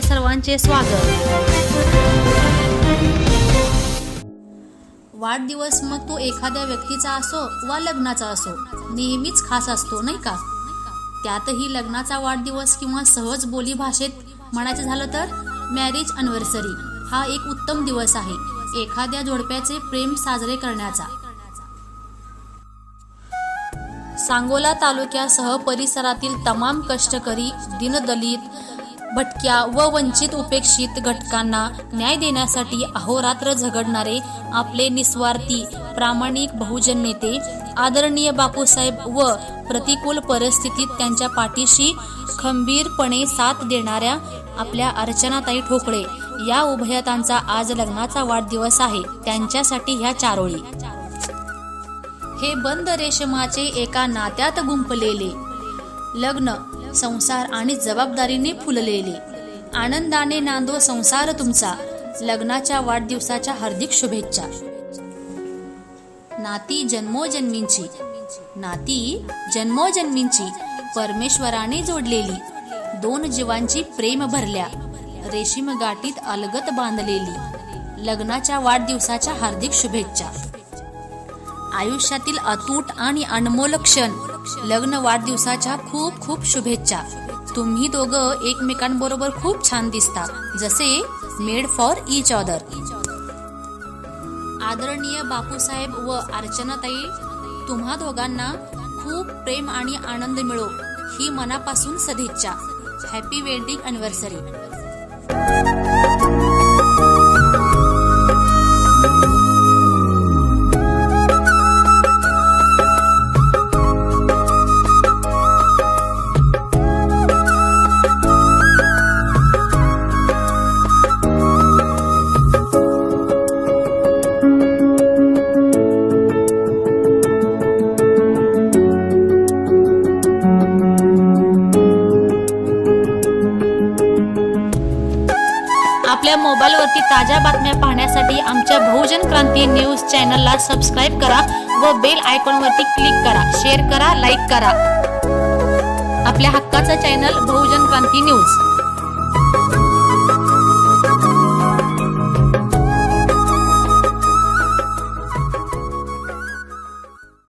सर्वांचे स्वागत. वाढदिवस मग तो एखाद्या व्यक्तीचा असो वा लग्नाचा असो नेहमीच खास असतो नाही का? त्यातही लग्नाचा वाढदिवस किंवा सहज बोली भाषेत म्हणायचं झालं तर मॅरेज अनिव्हर्सरी हा एक उत्तम दिवस आहे. एखाद्या जोडप्याचे प्रेम साजरे करण्याचा. सांगोला तालुक्यासह परिसरातील तमाम कष्टकरी दिनदलित भटक्या व वंचित उपेक्षित घटकांना न्याय देण्यासाठी अहोरात्र झगडणारे आपले निस्वार्थी प्रामाणिक बहुजन नेते आदरणीय बापूसाहेब व प्रतिकूल परिस्थितीत त्यांच्या पाठीशी खंबीरपणे साथ देणाऱ्या आपल्या अर्चनाताई ठोकळे. या उभयतांचा आज लग्नाचा वाढदिवस आहे. त्यांच्यासाठी ह्या चारोळी. हे बंद रेशमाचे एका नात्यात गुंपलेले लग्न संसार आणि जबाबदारीने फुललेले. आनंदाने नांदो संसार तुमचा लग्नाच्या वाढदिवसाच्या हार्दिक शुभेच्छा. नाती जन्मोजन्मींची नाती जन्मोजन्मींची परमेश्वराने जोडलेली. दोन जीवांची प्रेम भरल्या रेशीम गाठीत अलगत बांधलेली. लग्नाच्या वाढदिवसाच्या हार्दिक शुभेच्छा. आयुष्यातील अतूट आणि अनमोल क्षण लग्न वाढदिवसाच्या खूप खूप शुभेच्छा. तुम्ही दोघं एकमेकांबरोबर खूप छान दिसता. जसे मेड फॉर इच ऑदर आदरणीय बापूसाहेब व अर्चनाताई तुम्हा दोघांना खूप प्रेम आणि आनंद मिळो ही मनापासून सदिच्छा. हॅपी वेडिंग अनिव्हर्सरी आपल्या मोबाईलवरती ताज्या बातम्या पाहण्यासाठी आमच्या बहुजन क्रांती न्यूज चॅनलला सबस्क्राईब करा व बेल आयकॉनवरती क्लिक करा. शेअर करा लाईक करा. आपल्या हक्काचं चॅनल बहुजन क्रांती न्यूज.